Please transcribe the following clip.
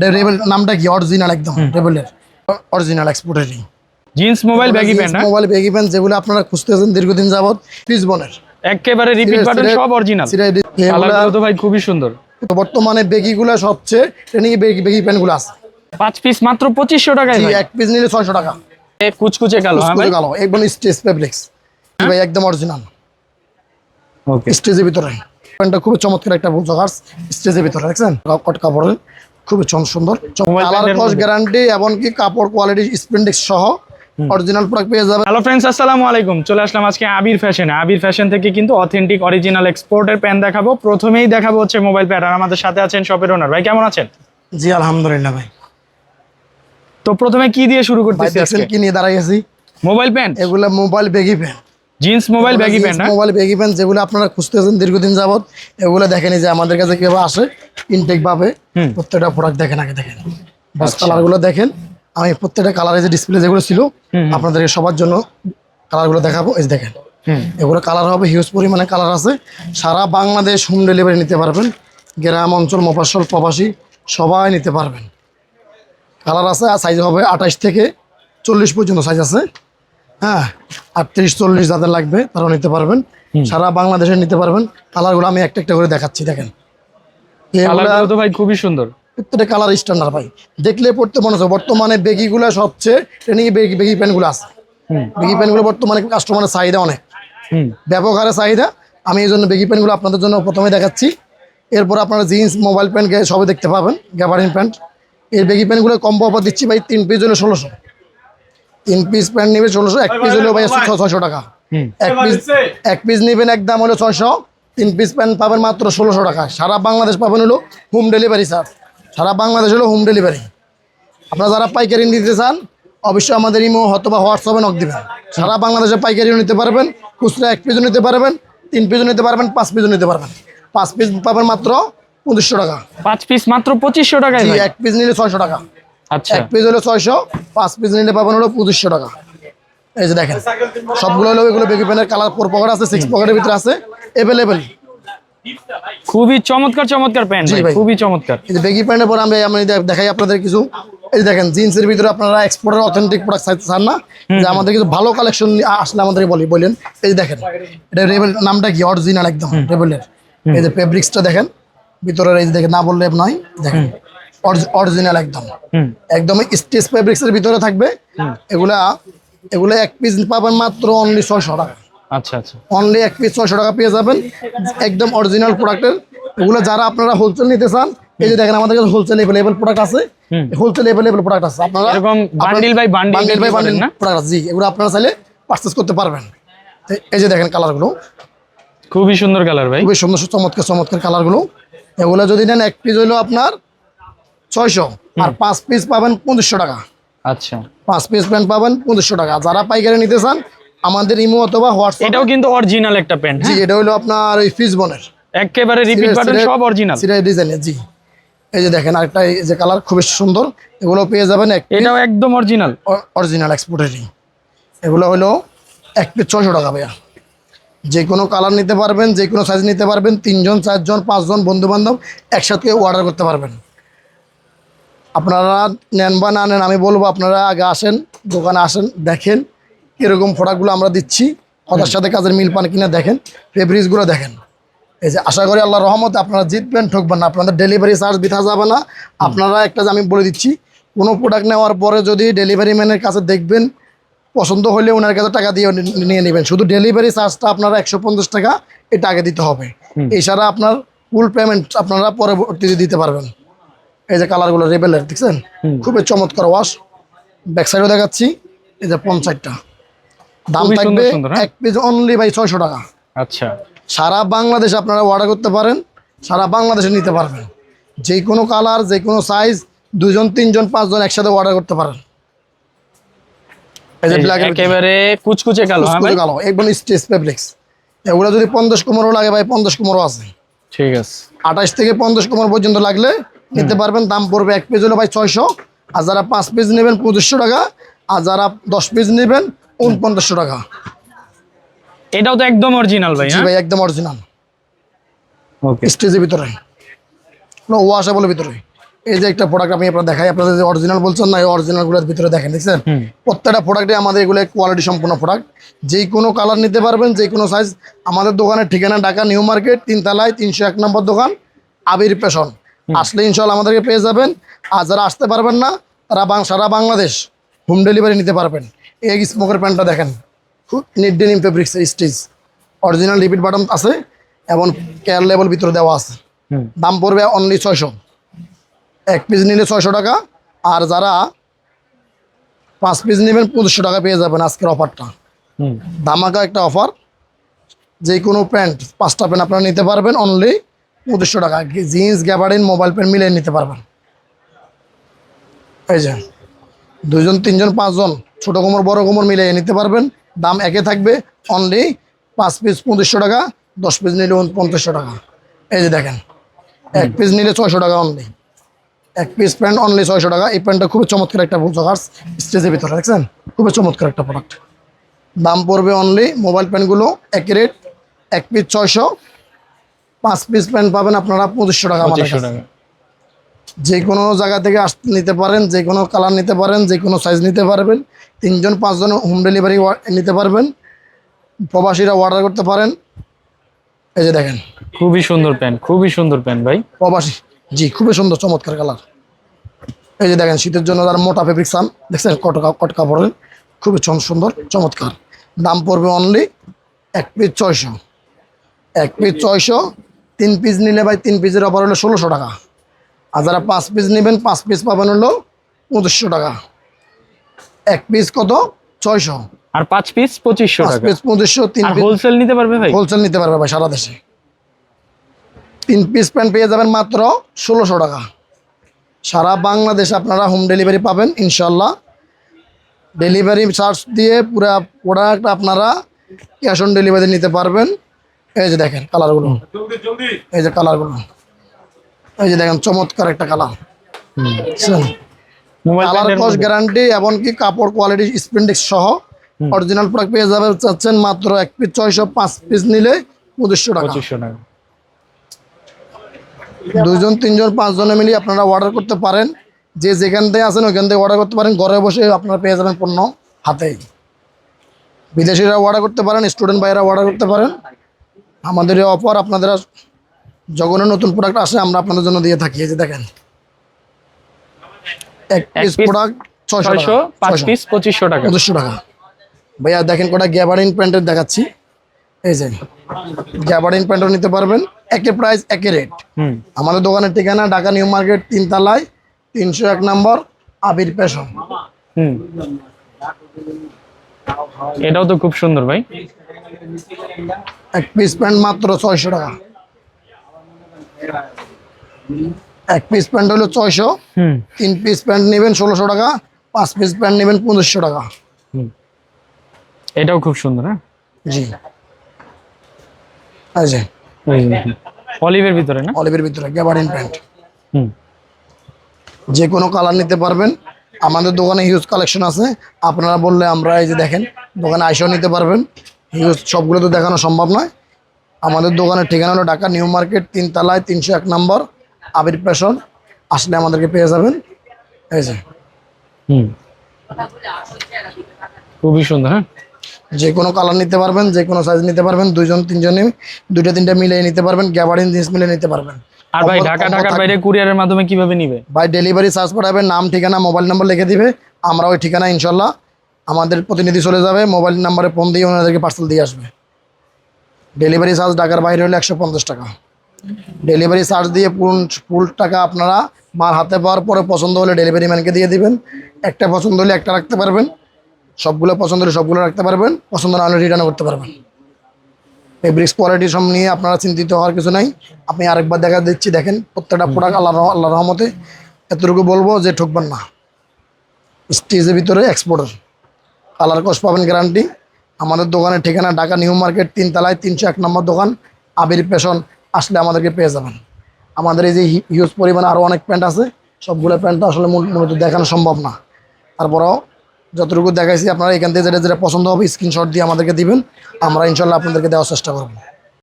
এটা রেবেল নামটা কি? অরিজিনাল একদম রেবেলের original এক্সপোর্টেরই jeans mobile baggy pant mobile baggy pant যেগুলো আপনারা খুঁজতেছেন দীর্ঘদিন যাবত পিস বনের একেবারে রিপিট বাটন সব অরিজিনাল কালারগুলো তো ভাই খুবই সুন্দর। বর্তমানে বেগিগুলো সবচেয়ে ট্রেনিং বেগি বেগি প্যান্টগুলো আছে। পাঁচ পিস মাত্র পঁচিশশো টাকায় ভাই। এক পিস নিলে ছয়শো টাকা। কুচকুচে গেল হ্যাঁ কালো একদম স্টেজ ফেব্রিক্স ভাই একদম অরিজিনাল ওকে স্টেজের ভিতরে। প্যান্টটা খুবই চমৎকার একটা জগার্স স্টেজের ভিতরে দেখছেন? কট কাপড়ের। খুবই চম সুন্দর। কালার কস। গ্যারান্টি এমনকি কাপড় কোয়ালিটি স্পেন্ডেক্স সহ অরিজিনাল প্রোডাক্ট পেয়ে যাবেন। হ্যালো ফ্রেন্ডস আসসালামু আলাইকুম। চলে আসলাম আজকে আবির ফ্যাশনে আবির ফ্যাশন থেকে কিন্তু অথেন্টিক অরিজিনাল এক্সপোর্টের প্যান দেখাবো। প্রথমেই দেখাবো হচ্ছে মোবাইল প্যাড আর আমাদের সাথে আছেন শপের ওনার ভাই কেমন আছেন? জি আলহামদুলিল্লাহ ভাই। তো প্রথমে কি দিয়ে শুরু করতেছি আজকে? কি নিয়ে দাঁড়াইছি মোবাইল প্যান্ট এগুলো mobile pant jeans mobile baggy pant mobile pant যেগুলো আপনারা খুঁজতেছেন দীর্ঘদিন যাবত এগুলো দেখেনি যে আমাদের কাছে কীভাবে আসে। ইনটেক। আচ্ছা। প্রত্যেকটা প্রোডাক্ট দেখেন আগে দেখেন। বাস কালারগুলো দেখেন। আমি প্রত্যেকটা কালারের যে ডিসপ্লে যেগুলো ছিল আপনাদের সবার জন্য কালারগুলো দেখাবো এই দেখেন। এগুলো কালার হবে হিউজ পরিমাণে কালার আছে। সারা বাংলাদেশ হোম ডেলিভারি নিতে পারবেন। গ্রাম অঞ্চল মফাসল প্রবাসী সবাই নিতে পারবেন। কালার আছে আর সাইজ হবে আঠাশ থেকে চল্লিশ পর্যন্ত সাইজ আছে। হ্যাঁ আটত্রিশ চল্লিশ যাদের লাগবে তারাও নিতে পারবেন। সারা বাংলাদেশে নিতে পারবেন। কালারগুলো আমি একটা একটা করে দেখাচ্ছি দেখেন। কালারগুলো তো ভাই খুবই সুন্দর। প্রত্যেকটা কালার স্ট্যান্ডার্ড ভাই। দেখলে পড়তে মনে হচ্ছে বর্তমানে বেগিগুলো সবচেয়ে ট্রেনিং বেগি বেগি প্যান্টগুলো আছে। বেগি প্যান্টগুলো বর্তমানে কাস্টমারের চাহিদা অনেক। হুম। ব্যাপক হারে চাহিদা। আমি এই জন্য বেগি প্যান্টগুলো আপনাদের জন্য প্রথমে দেখাচ্ছি। এরপর আপনারা জিন্স মোবাইল প্যান্ট সবই দেখতে পাবেন গ্যাবারিন প্যান্ট এই বেগি প্যান্টগুলো কম্বো অফার দিচ্ছি ভাই তিন পিস হলে ষোলোশো। তিন পিস প্যান্ট নেবে ষোলোশো এক পিস হলে ভাই ছয়শো টাকা। হুম। এক পিস এক পিস নেবেন একদম হলো ছয়শো। তিন পিস প্যান্ট পাবেন মাত্র ষোলোশো টাকা সারা বাংলাদেশ পাবেন হলো হোম ডেলিভারি স্যার সারা বাংলাদেশ হলো হোম ডেলিভারি আপনারা যারা পাইকারি নিতে চান অবশ্যই আমাদের ইমো অথবা হোয়াটসঅ্যাপে নক দিবেন। সারা বাংলাদেশে পাইকারিও নিতে পারবেন খুচরা এক পিসও নিতে পারবেন তিন পিসও নিতে পারবেন পাঁচ পিসও নিতে পারবেন। পাঁচ পিস পাবেন মাত্র পঁচিশশো টাকা। পাঁচ পিস মাত্র পঁচিশশো টাকা এক পিস নিলে ছয়শো টাকা। আচ্ছা। এক পিস হলো ছয়শো পাঁচ পিস নিলে পাবেন হলো পঁচিশশো টাকা। এই যে দেখেন সবগুলো হলো এগুলো বেগি প্যানের কালার ফোর পকেট আছে সিক্স পকেটের ভিতরে আছে। অ্যাভেলেবেল খুবই চমৎকার চমৎকার প্যান্ট। খুবই চমৎকার। এই বেগি প্যান্টের পর আমি আমি দেখাই আপনাদের কিছু। এই দেখেন জিন্সের ভিতরে আপনারা এক্সপোর্টের অথেন্টিক প্রোডাক্ট চাইতে চান না। যে আমাদের কিছু ভালো কালেকশন আসলে আমাদেরকে বলি বলেন। এই দেখেন এটা রেবেল নামটা কি? অরিজিনাল একদম রেবেলের এই যে ফেব্রিক্সটা দেখেন ভিতরের এই দেখেন না বললে নয় দেখেন। অরিজিনাল একদম। একদম স্টেজ ফেব্রিক্সের ভিতরে থাকবে। এগুলা এগুলো এক পিস পাবেন মাত্র অনলি ছয়শো টাকা। আচ্ছা আচ্ছা। অনলি এক পিস ছয়শো টাকা পেয়ে যাবেন। একদম অরিজিনাল প্রোডাক্টের এগুলো যারা আপনারা হোলসেল নিতে চান এই যে দেখেন আমাদের কাছে হোলসেল এভেলেবল প্রোডাক্ট আছে। হোলসেল এভেলেবল প্রোডাক্ট আছে। আপনারা এরকম by bundle bundle by bundle product জি এগুলো আপনারা চাইলে পারচেস করতে পারবেন। এই যে দেখেন কালারগুলো খুবই সুন্দর কালার ভাই। খুবই সুন্দর চমৎকার চমৎকার কালারগুলো এগুলো যদি নেন এক পিস হইল আপনার ছয়শো। আর পাঁচ পিস পাবেন পঁচিশশো টাকা। আচ্ছা। পাঁচ পিস প্যান্ট পাবেন পঁচিশশো টাকা। যারা পাইকারি নিতে চান আমাদের ইমো অথবা হোয়াটসঅ্যাপ। এটাও কিন্তু অরিজিনাল একটা প্যান্ট জি এটা হলো আপনার ওই ফিস বনের একেবারে রিপিট বাটন সব অরিজিনাল সিরাই ডিজাইনের জি। এই যে দেখেন আরেকটা এই যে কালার খুবই সুন্দর এগুলো পেয়ে যাবেন এক এটাও একদম অরিজিনাল অরিজিনাল এক্সপোর্টেরই এগুলো হলো এক পিস ছয়শো টাকা ভাইয়া। যে কোনো কালার নিতে পারবেন যে কোনো সাইজ নিতে পারবেন তিনজন চারজন পাঁচজন বন্ধু বান্ধব একসাথে অর্ডার করতে পারবেন। আপনারা নেন বা না নেন আমি বলব আপনারা আগে আসেন দোকানে আসেন দেখেন কীরকম প্রোডাক্টগুলো আমরা দিচ্ছি। কথার সাথে কাজের মিল পান কিনা দেখেন। ফেব্রিক্সগুলো দেখেন। এই যে আশা করি আল্লাহ রহমতে আপনারা জিতবেন ঠকবেন না। আপনাদের ডেলিভারি চার্জ বিথা যাবে না। আপনারা একটা আমি বলে দিচ্ছি কোনো প্রোডাক্ট নেওয়ার পরে যদি ডেলিভারি ম্যানের কাছে দেখবেন পছন্দ হলে ওনার কাছে টাকা দিয়ে নিয়ে নেবেন। শুধু ডেলিভারি চার্জটা আপনারা একশো পঞ্চাশ টাকা এটা আগে দিতে হবে। এছাড়া আপনার ফুল পেমেন্ট আপনারা পরবর্তীতে দিতে পারবেন। এই যে কালারগুলো রেবেলের দেখছেন? খুবই চমৎকার ওয়াশ ব্যাক সাইডও দেখাচ্ছি। এই যে পঞ্চাশটা। দাম থাকবে হ্যাঁ? এক পিস অনলি বাই ছয়শো টাকা। আচ্ছা। সারা বাংলাদেশে আপনারা অর্ডার করতে পারেন সারা বাংলাদেশে নিতে পারবেন। যে কোনো কালার যে কোনো সাইজ দুজন তিনজন পাঁচজন একসাথে অর্ডার করতে পারেন। একেবারে কুচকুচে কালো হ্যাঁ কালো একদম স্টেজ ফেব্রিক্স এগুলো যদি পঞ্চাশ কুমোরও লাগে ভাই পঞ্চাশ কুমোরও আছে। ঠিক আছে। আঠাশ থেকে পঞ্চাশ কুমোর পর্যন্ত লাগলে নিতে পারবেন দাম পড়বে এক পিস হলো ভাই ছয়শো। আর যারা পাঁচ পিস নেবেন পঁচিশশো টাকা আর যারা দশ পিস নেবেন উনপঞ্চাশশো টাকা। এটাও তো একদম অরিজিনাল ভাই হ্যাঁ? ভাই একদম অরিজিনাল ওকে স্টেজের ভিতরে। ওয়াশাবলের ভিতরে। এই যে একটা প্রোডাক্ট আমি আপনার দেখাই আপনাদের যে অরিজিনাল বলছেন না এই অরিজিনালগুলোর ভিতরে দেখেন দেখছেন? প্রত্যেকটা প্রোডাক্টে আমাদের এগুলো কোয়ালিটি সম্পূর্ণ প্রোডাক্ট যেই কোনো কালার নিতে পারবেন যে কোনো সাইজ আমাদের দোকানের ঠিকানা ঢাকা নিউ মার্কেট তিনতলায় তিনশো এক নম্বর দোকান আবির পেশন আসলে ইনশাল্লাহ আমাদেরকে পেয়ে যাবেন। আর যারা আসতে পারবেন না তারা সারা বাংলাদেশ হোম ডেলিভারি নিতে পারবেন। এই স্মোকের প্যান্টটা দেখেন। খুব neat denim fabrics stitch original repeat button আছে এবং কেয়ার লেভেল ভিতরে দেওয়া আছে। দাম পড়বে অনলি ছয়শো। এক পিস নিলে ছয়শো টাকা আর যারা পাঁচ পিস নেবেন পঁচিশশো টাকা পেয়ে যাবেন আজকের অফারটা দামাকা একটা অফার যে কোনো প্যান্ট পাঁচটা প্যান্ট আপনারা নিতে পারবেন অনলি পঁচিশশো টাকা। জিন্স গ্যাবার্ডিন মোবাইল প্যান্ট মিলিয়ে নিতে পারবেন। এই যে। দুইজন তিনজন পাঁচজন ছোটো কোমর বড় কোমর মিলিয়ে নিতে পারবেন। দাম একে থাকবে অনলি পাঁচ পিস পঁচিশশো টাকা দশ পিস নিলে পঞ্চাশশো টাকা। এই যে দেখেন এক পিস নিলে ছয়শো টাকা অনলি এক পিস প্যান্ট অনলি ছয়শো টাকা। এই প্যান্টটা খুবই চমৎকার একটা জগার্স স্টেজের ভিতরে দেখছেন? খুবই চমৎকার একটা প্রোডাক্ট দাম পড়বে অনলি মোবাইল প্যান্টগুলো এক রেট এক পিস ছয়শো পাঁচ পিস প্যান্ট পাবেন আপনারা পঁচিশশো টাকা পঁচিশশো টাকা। যে কোনো জায়গা থেকে আস নিতে পারেন যে কোনো কালার নিতে পারেন যে কোনো সাইজ নিতে পারবেন। তিনজন পাঁচজন হোম ডেলিভারি নিতে পারবেন। প্রবাসীরা অর্ডার করতে পারেন। এই যে দেখেন। খুবই সুন্দর প্যান্ট খুবই সুন্দর প্যান্ট ভাই। প্রবাসী জি খুবই সুন্দর চমৎকার কালার এই যে দেখেন শীতের জন্য যারা মোটা ফেব্রিক চান দেখছেন কট কট কাপড়ের? খুবই সুন্দর চমৎকার। দাম পড়বে অনলি এক পিস ছয়শো। এক পিস ছয়শো তিন পিস নিলে ভাই তিন পিসের অফার হলে ষোলোশো টাকা। আর যারা পাঁচ পিস নেবেন পাঁচ পিস পাবেন হলো পঁচিশশো টাকা। এক পিস কত? ছয়শো। আর পাঁচ পিস পঁচিশশো পাঁচ পিস পঁচিশশো তিন হোলসেল নিতে পারবে ভাই? হোলসেল নিতে পারবে ভাই সারা দেশে। তিন পিস প্যান্ট পেয়ে যাবেন মাত্র ষোলোশো টাকা। সারা বাংলাদেশে আপনারা হোম ডেলিভারি পাবেন ইনশাল্লাহ ডেলিভারি চার্জ দিয়ে পুরা প্রোডাক্ট আপনারা ক্যাশ অন ডেলিভারি নিতে পারবেন। এই যে দেখেন কালারগুলো এই যে কালারগুলো এই যে দেখেন চমৎকার একটা কালার। কালার কস গ্যারান্টি এমনকি কাপড় কোয়ালিটি স্পেন্ডিক্স সহ অরিজিনাল প্রোডাক্ট পেয়ে যাবেন চাচ্ছেন মাত্র এক পিস ছয়শো পাঁচ পিস নিলে পঁচিশশো টাকা। দুজন তিনজন পাঁচজনে মিলিয়ে আপনারা অর্ডার করতে পারেন। যে যেখান থেকে আছেন ওইখান থেকে অর্ডার করতে পারেন। ঘরে বসে আপনারা পেয়ে যাবেন পণ্য হাতেই। বিদেশিরা অর্ডার করতে পারেন স্টুডেন্ট ভাইয়েরা অর্ডার করতে পারেন। আমাদের অফার আপনাদের যখনই নতুন প্রোডাক্ট আসে আমরা আপনাদের জন্য দিয়ে থাকি এই যে দেখেন। এক পিস প্রোডাক্ট ছয়শো পাঁচ পিস পঁচিশশো টাকা। পঁচিশশো টাকা। ভাইয়া দেখেন কটা গ্যাবারিন প্যান্টের দেখাচ্ছি। এই যে গ্যাবারিন প্যান্টও নিতে পারবেন একে প্রাইস একে রেট হুম। আমাদের দোকানের ঠিকানা ঢাকা নিউ মার্কেট তিনতলায় তিনশো এক নম্বর আবির পেশন। হুম। এটাও তো খুব সুন্দর ভাই। এক পিস প্যান্ট মাত্র ছয়শো টাকা। এক পিস প্যান্ট হলো ছয়শো। হুম। তিন পিস প্যান্ট নেবেন ষোলোশো টাকা পাঁচ পিস প্যান্ট নেবেন পঁচিশশো টাকা। এটাও খুব সুন্দর হ্যাঁ? জি। আচ্ছা অলিভের ভিতরে না? অলিভের ভিতরে গ্যাবারিন প্যান্ট হুম। যে কোনো কালার নিতে পারবেন। আমাদের দোকানে হিউজ কালেকশন আছে। আপনারা বললে আমরা এই যে দেখেন দোকানে আইসাও নিতে পারবেন। হিউজ সবগুলো তো দেখানো সম্ভব নয়। আমাদের দোকানের ঠিকানা হলো ঢাকা নিউ মার্কেট তিনতলায় তিনশো এক নম্বর আবির পেশন আসলে আমাদেরকে পেয়ে যাবেন। এই যে। হুম। খুবই সুন্দর হ্যাঁ? যে কোনো কালার নিতে পারবেন যে কোনো সাইজ নিতে পারবেন দুইজন তিনজনে দুইটা তিনটা মিলিয়ে নিতে পারবেন গ্যাবারিন জিনিস মিলিয়ে নিতে পারবেন। আর ভাই ঢাকা ঢাকার বাইরে কুরিয়ারের মাধ্যমে কীভাবে নিবে? ভাই ডেলিভারি চার্জ পাঠাবে নাম ঠিকানা মোবাইল নাম্বার লিখে দিবে আমরা ওই ঠিকানা ইনশাল্লাহ আমাদের প্রতিনিধি চলে যাবে মোবাইল নাম্বারে ফোন দিয়ে ওনাদেরকে পার্সেল দিয়ে আসবে। ডেলিভারি চার্জ ঢাকার বাইরে হলে একশো পঞ্চাশ টাকা। ডেলিভারি চার্জ দিয়ে পুরো ফুল টাকা আপনারা মাল হাতে পাওয়ার পরে পছন্দ হলে ডেলিভারি ম্যানকে দিয়ে দিবেন। একটা পছন্দ হলে একটা রাখতে পারবেন। সবগুলো পছন্দ হলে সবগুলো রাখতে পারবেন। পছন্দ না হলে রিটার্ন করতে পারবেন। ফেব্রিক্স কোয়ালিটি সব নিয়ে আপনারা চিন্তিত হওয়ার কিছু নাই। আপনি আরেকবার দেখা দিচ্ছি, দেখেন প্রত্যেকটা প্রোডাক্ট আল্লাহ আল্লাহ রহমতে। এতটুকু বলব যে ঠকবেন না। স্টেজের ভিতরে এক্সপোর্টার কালার কস পাবেন গ্যারান্টি আমাদের দোকানের ঠিকানা ঢাকা নিউ মার্কেট তিনতলায় তিনশো এক নম্বর দোকান, আবির পেশন আসলে আমাদেরকে পেয়ে যাবেন। আমাদের এই যে হিউজ পরিমাণে আরও অনেক প্যান্ট আছে, সবগুলো প্যান্ট আসলে মূল- মূলত দেখানো সম্ভব না। তারপরও যতটুকু দেখাইছি, আপনারা এখান থেকে যেটা যেটা পছন্দ হবে স্ক্রিনশট দিয়ে আমাদেরকে দিবেন। আমরা ইনশাল্লাহ আপনাদেরকে দেওয়ার চেষ্টা করব।